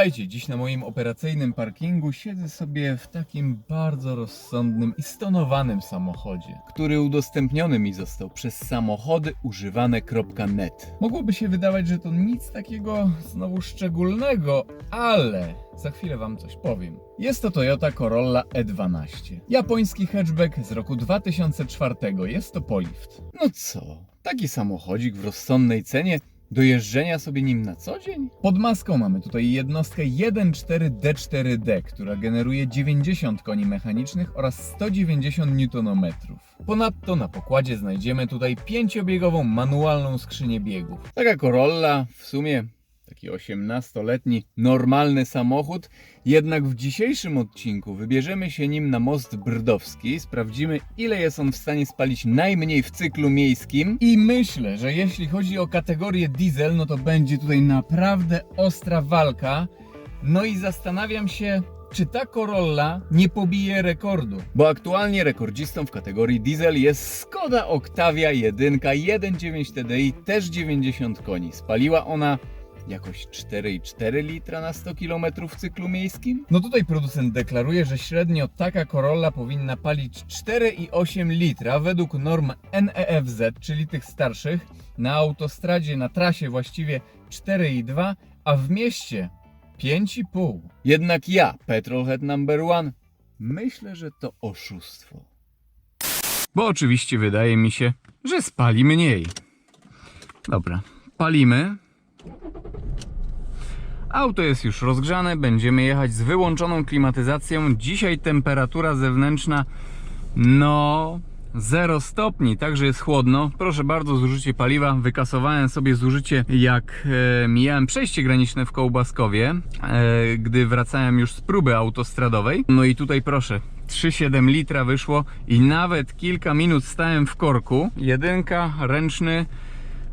Witajcie, dziś na moim operacyjnym parkingu siedzę sobie w takim bardzo rozsądnym i stonowanym samochodzie, który udostępniony mi został przez samochodyyużywane.net. Mogłoby się wydawać, że to nic takiego znowu szczególnego, ale za chwilę wam coś powiem. Jest to Toyota Corolla E12. Japoński hatchback z roku 2004. Jest to polift. No co? Taki samochodzik w rozsądnej cenie do jeżdżenia sobie nim na co dzień? Pod maską mamy tutaj jednostkę 1.4D4D, która generuje 90 koni mechanicznych oraz 190 Nm. Ponadto na pokładzie znajdziemy tutaj pięciobiegową manualną skrzynię biegów. Taka Corolla w sumie taki 18-letni normalny samochód, jednak w dzisiejszym odcinku wybierzemy się nim na most brdowski, sprawdzimy ile jest on w stanie spalić najmniej w cyklu miejskim i myślę, że jeśli chodzi o kategorię diesel, no to będzie tutaj naprawdę ostra walka. No i zastanawiam się, czy ta Corolla nie pobije rekordu? Bo aktualnie rekordzistą w kategorii diesel jest Skoda Octavia 1 1.9 TDI, też 90 koni. Spaliła ona jakoś 4,4 litra na 100 km w cyklu miejskim? No tutaj producent deklaruje, że średnio taka Corolla powinna palić 4,8 litra według norm NEFZ, czyli tych starszych, na autostradzie, na trasie właściwie 4,2, a w mieście 5,5. Jednak ja, Petrolhead number one, myślę, że to oszustwo. Bo oczywiście wydaje mi się, że spali mniej. Dobra, palimy. Auto jest już rozgrzane, będziemy jechać z wyłączoną klimatyzacją. Dzisiaj temperatura zewnętrzna no 0 stopni, także jest chłodno. Proszę bardzo, zużycie paliwa. Wykasowałem sobie zużycie jak e, mijałem przejście graniczne w Kołbaskowie, e, gdy wracałem już z próby autostradowej. No i tutaj proszę, 3,7 litra wyszło i nawet kilka minut stałem w korku. Jedynka, ręczny,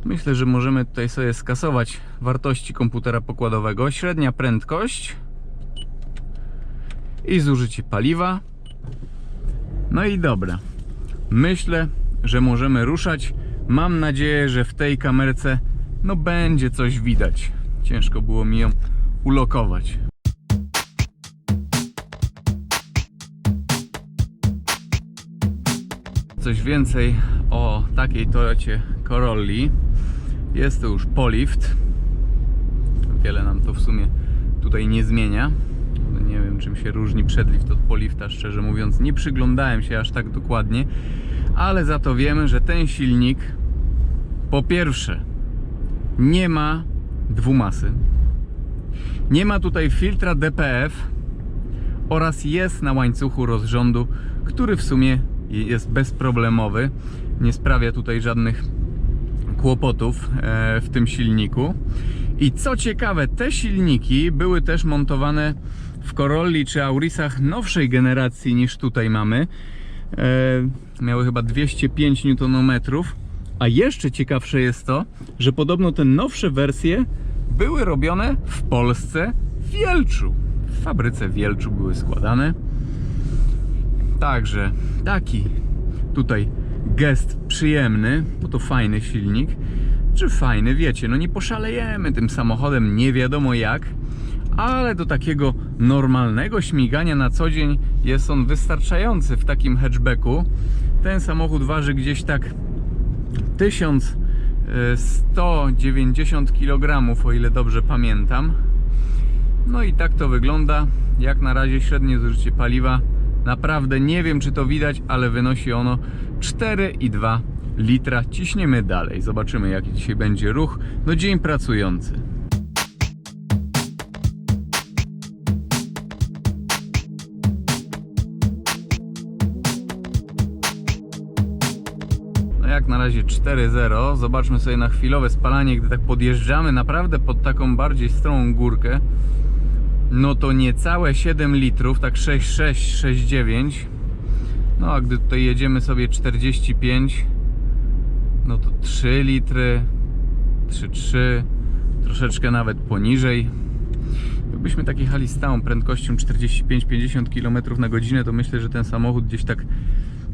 Myślę, że możemy tutaj sobie skasować wartości komputera pokładowego. Średnia prędkość i zużycie paliwa. No i dobra. Myślę, że możemy ruszać. Mam nadzieję, że w tej kamerce no będzie coś widać. Ciężko było mi ją ulokować. Coś więcej o takiej Toyocie Corolli. Jest to już polift. Wiele nam to w sumie tutaj nie zmienia. Nie wiem, czym się różni przedlift od polifta, szczerze mówiąc. Nie przyglądałem się aż tak dokładnie, ale za to wiemy, że ten silnik po pierwsze nie ma dwumasy. Nie ma tutaj filtra DPF oraz jest na łańcuchu rozrządu, który w sumie jest bezproblemowy. Nie sprawia tutaj żadnych kłopotów e, w tym silniku. I co ciekawe, te silniki były też montowane w Corolli czy Aurisach nowszej generacji niż tutaj mamy. E, Miały chyba 205 Nm. A jeszcze ciekawsze jest to, że podobno te nowsze wersje były robione w Polsce w Wielczu. W fabryce w Wielczu były składane. Także taki tutaj gest przyjemny, bo to fajny silnik. Czy fajny, wiecie, no nie poszalejemy tym samochodem nie wiadomo jak, ale do takiego normalnego śmigania na co dzień jest on wystarczający w takim hatchbacku. Ten samochód waży gdzieś tak 1190 kg, o ile dobrze pamiętam. No i tak to wygląda. Jak na razie średnie zużycie paliwa Naprawdę nie wiem, czy to widać, ale wynosi ono 4,2 litra. Ciśniemy dalej. Zobaczymy, jaki dzisiaj będzie ruch. No dzień pracujący. No jak na razie 4,0. Zobaczmy sobie na chwilowe spalanie, gdy tak podjeżdżamy naprawdę pod taką bardziej stromą górkę no to niecałe 7 litrów, tak 6,6, 6,9 no a gdy tutaj jedziemy sobie 45 no to 3 litry 3,3 troszeczkę nawet poniżej. Jakbyśmy tak jechali stałą prędkością 45-50 km na godzinę to myślę, że ten samochód gdzieś tak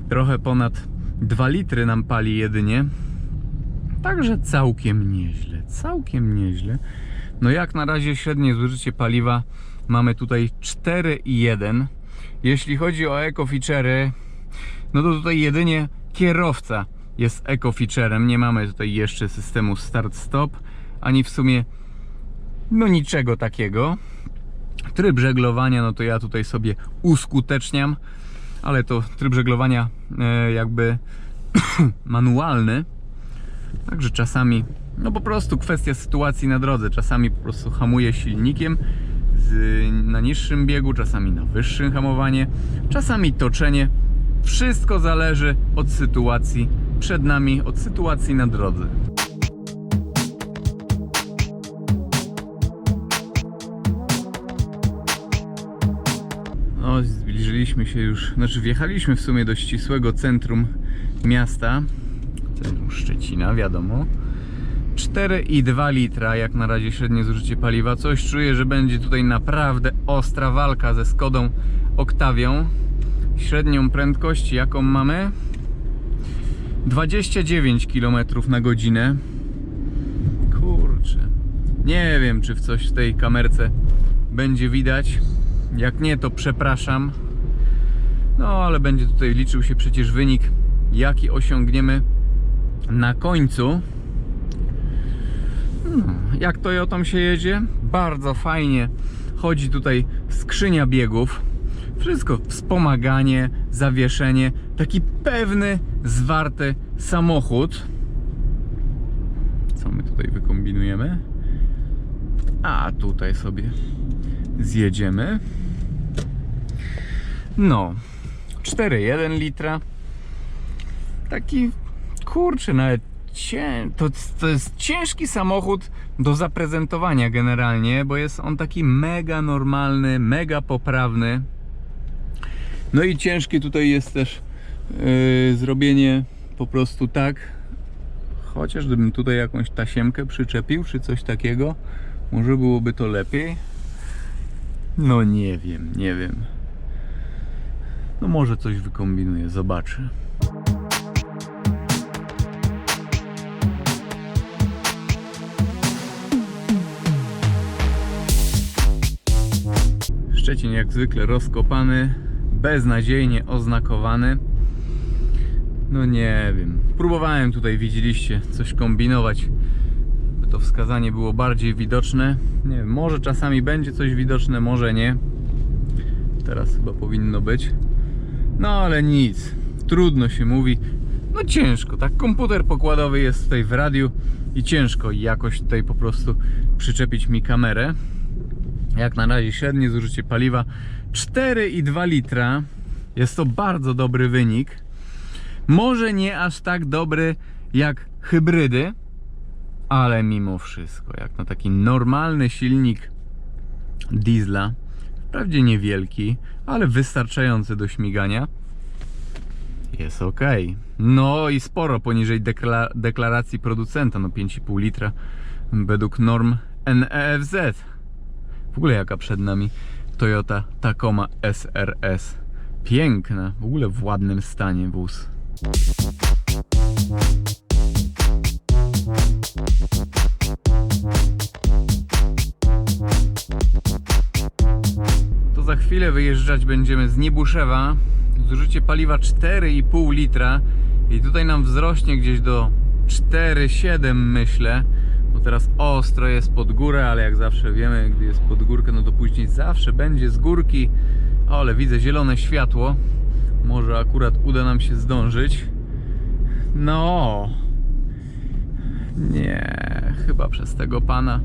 trochę ponad 2 litry nam pali jedynie. Także całkiem nieźle, całkiem nieźle. No jak na razie średnie zużycie paliwa mamy tutaj 4,1. Jeśli chodzi o eco-feature'y, no to tutaj jedynie kierowca jest eco-featurem. Nie mamy tutaj jeszcze systemu start-stop, ani w sumie no niczego takiego. Tryb żeglowania, no to ja tutaj sobie uskuteczniam, ale to tryb żeglowania e, jakby manualny. Także czasami, no po prostu kwestia sytuacji na drodze. Czasami po prostu hamuję silnikiem z, na niższym biegu, czasami na wyższym hamowanie, czasami toczenie. Wszystko zależy od sytuacji przed nami, od sytuacji na drodze. No, zbliżyliśmy się już, znaczy wjechaliśmy w sumie do ścisłego centrum miasta, centrum Szczecina, wiadomo. 4,2 litra, jak na razie średnie zużycie paliwa. Coś czuję, że będzie tutaj naprawdę ostra walka ze Skodą Octavią. Średnią prędkość, jaką mamy? 29 km na godzinę. Kurczę. Nie wiem, czy w coś w tej kamerce będzie widać. Jak nie, to przepraszam. No, ale będzie tutaj liczył się przecież wynik, jaki osiągniemy na końcu. Hmm, jak Toyotą się jedzie? Bardzo fajnie. Chodzi tutaj skrzynia biegów. Wszystko, wspomaganie, zawieszenie. Taki pewny, zwarty samochód. Co my tutaj wykombinujemy? A tutaj sobie zjedziemy. No, 4,1 litra. Taki kurczę, nawet cię, to, to jest ciężki samochód do zaprezentowania generalnie, bo jest on taki mega normalny, mega poprawny. No i ciężkie tutaj jest też yy, zrobienie po prostu tak, chociaż gdybym tutaj jakąś tasiemkę przyczepił, czy coś takiego, może byłoby to lepiej. No nie wiem, nie wiem. No może coś wykombinuję, zobaczę. Szczecin jak zwykle rozkopany, beznadziejnie oznakowany. No nie wiem. Próbowałem tutaj, widzieliście, coś kombinować, by to wskazanie było bardziej widoczne. Nie wiem, może czasami będzie coś widoczne, może nie. Teraz chyba powinno być. No ale nic. Trudno się mówi. No ciężko, tak? Komputer pokładowy jest tutaj w radiu i ciężko jakoś tutaj po prostu przyczepić mi kamerę. Jak na razie średnie zużycie paliwa 4,2 litra. Jest to bardzo dobry wynik. Może nie aż tak dobry jak hybrydy, ale mimo wszystko, jak na taki normalny silnik diesla, wprawdzie niewielki, ale wystarczający do śmigania, jest ok. No i sporo poniżej dekla deklaracji producenta, no 5,5 litra według norm NEFZ. W ogóle jaka przed nami Toyota Tacoma SRS. Piękna, w ogóle w ładnym stanie wóz. To za chwilę wyjeżdżać będziemy z Niebuszewa. Zużycie paliwa 4,5 litra i tutaj nam wzrośnie gdzieś do 4,7 myślę. Bo teraz ostro jest pod górę, ale jak zawsze wiemy, gdy jest pod górkę, no to później zawsze będzie z górki. Ale widzę zielone światło. Może akurat uda nam się zdążyć. No. Nie, chyba przez tego pana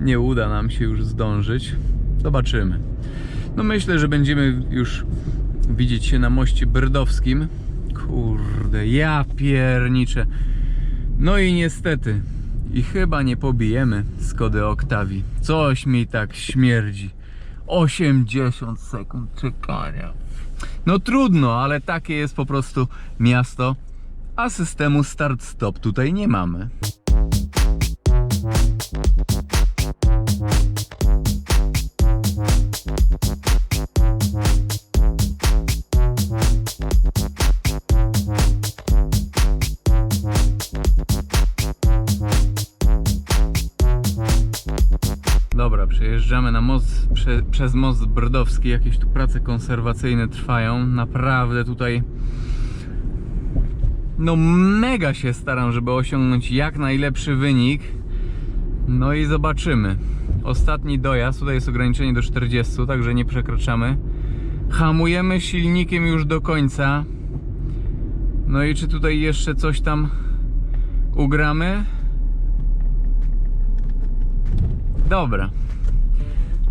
nie uda nam się już zdążyć. Zobaczymy. No myślę, że będziemy już widzieć się na moście brdowskim. Kurde, ja pierniczę. No i niestety, i chyba nie pobijemy Skody Octavii. Coś mi tak śmierdzi. 80 sekund czekania. No trudno, ale takie jest po prostu miasto, a systemu start-stop tutaj nie mamy. Przejeżdżamy na most, prze, przez most Brodowski. Jakieś tu prace konserwacyjne trwają. Naprawdę tutaj no mega się staram, żeby osiągnąć jak najlepszy wynik. No i zobaczymy. Ostatni dojazd, tutaj jest ograniczenie do 40, także nie przekraczamy. Hamujemy silnikiem już do końca. No i czy tutaj jeszcze coś tam ugramy? Dobra.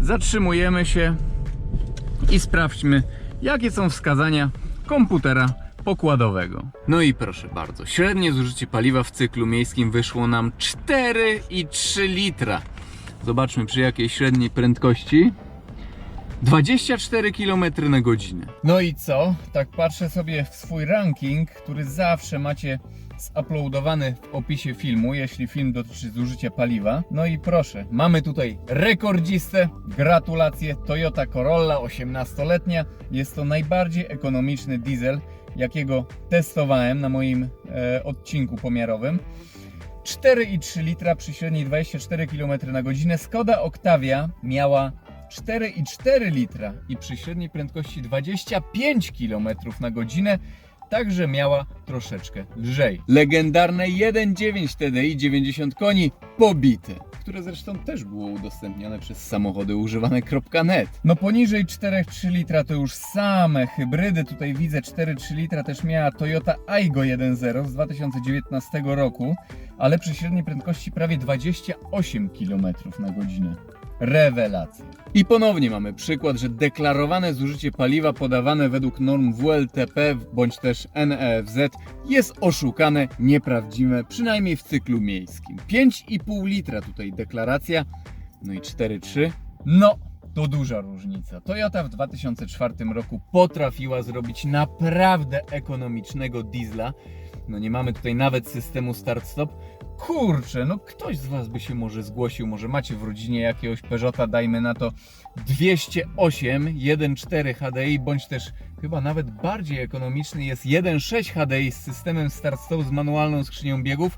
Zatrzymujemy się i sprawdźmy, jakie są wskazania komputera pokładowego. No i proszę bardzo, średnie zużycie paliwa w cyklu miejskim wyszło nam 4,3 litra. Zobaczmy przy jakiej średniej prędkości. 24 km na godzinę. No i co? Tak patrzę sobie w swój ranking, który zawsze macie zuploadowany w opisie filmu, jeśli film dotyczy zużycia paliwa. No i proszę, mamy tutaj rekordzistę. Gratulacje, Toyota Corolla 18-letnia. Jest to najbardziej ekonomiczny diesel, jakiego testowałem na moim e, odcinku pomiarowym. 4,3 litra przy średniej 24 km na godzinę. Skoda Octavia miała 4,4 litra i przy średniej prędkości 25 km na godzinę także miała troszeczkę lżej. Legendarne 1.9 TDI 90 koni pobite, które zresztą też było udostępnione przez samochody używane.net. No poniżej 4,3 litra to już same hybrydy. Tutaj widzę 4,3 litra też miała Toyota Aygo 1.0 z 2019 roku, ale przy średniej prędkości prawie 28 km na godzinę. Rewelacja. I ponownie mamy przykład, że deklarowane zużycie paliwa podawane według norm WLTP bądź też NEFZ jest oszukane, nieprawdziwe, przynajmniej w cyklu miejskim. 5,5 litra tutaj deklaracja, no i 4,3. No, to duża różnica. Toyota w 2004 roku potrafiła zrobić naprawdę ekonomicznego diesla. No nie mamy tutaj nawet systemu start-stop. Kurczę, no ktoś z Was by się może zgłosił, może macie w rodzinie jakiegoś Peugeota, dajmy na to 208 1.4 HDI, bądź też chyba nawet bardziej ekonomiczny jest 1.6 HDI z systemem start-stop z manualną skrzynią biegów.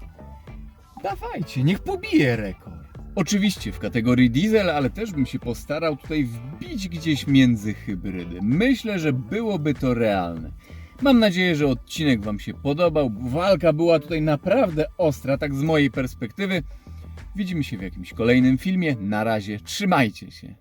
Dawajcie, niech pobije rekord. Oczywiście w kategorii diesel, ale też bym się postarał tutaj wbić gdzieś między hybrydy. Myślę, że byłoby to realne. Mam nadzieję, że odcinek Wam się podobał. Walka była tutaj naprawdę ostra, tak z mojej perspektywy. Widzimy się w jakimś kolejnym filmie. Na razie, trzymajcie się.